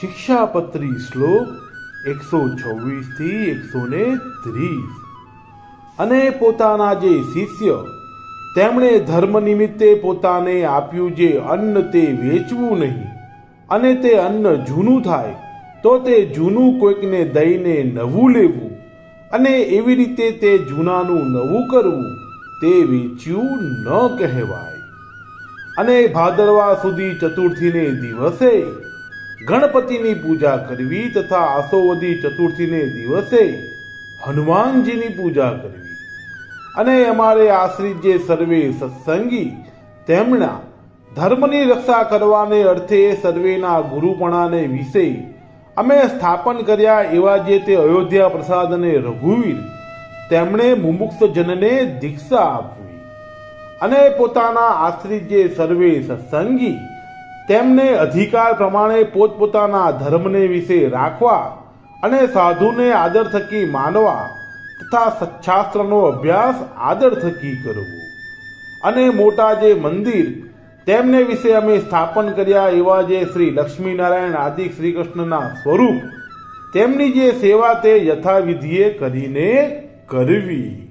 શિક્ષાપત્રી શ્લોક એકસો છવ્વીસથી એકસો ને ત્રીસ. અને પોતાના જે શિષ્ય, તેમણે ધર્મ નિમિત્તે પોતાને આપ્યું જે અન્ન તે વેચવું નહીં, અને તે અન્ન જૂનું થાય, તો તે જૂનું કોઈકને દઈને નવું લેવું, અને એવી રીતે તે જૂનાનું નવું કરવું, તે વેચ્યું ન કહેવાય. અને ભાદરવા સુધી ચતુર્થીને દિવસે ગણપતિની પૂજા કરવી તથા આસોવદી ચતુર્થીને દિવસે હનુમાનજીની પૂજા કરવી. અને અમારે આશ્રિત જે સર્વે સત્સંગી, તેમના ધર્મની રક્ષા કરવાને અર્થે સર્વેના ગુરુપણાને વિશે અમે સ્થાપન કર્યા એવા જે તે અયોધ્યા પ્રસાદ અને રઘુવીર, તેમણે મુમુક્ષ જનને દીક્ષા આપવી. અને પોતાના આશ્રિત જે સર્વે સત્સંગી તેમને અધિકાર પ્રમાણે પોતપોતાના ધર્મને વિશે રાખવા અને સાધુને આદર થકી માનવા તથા સચ્છાસ્ત્રનો અભ્યાસ આદર થકી કરવો. અને મોટા જે મંદિર તેમને વિશે અમે સ્થાપન કર્યા એવા જે શ્રી લક્ષ્મીનારાયણ આદિ શ્રી કૃષ્ણના સ્વરૂપ, તેમની જે સેવા તે યથાવિધિએ કરીને કરવી.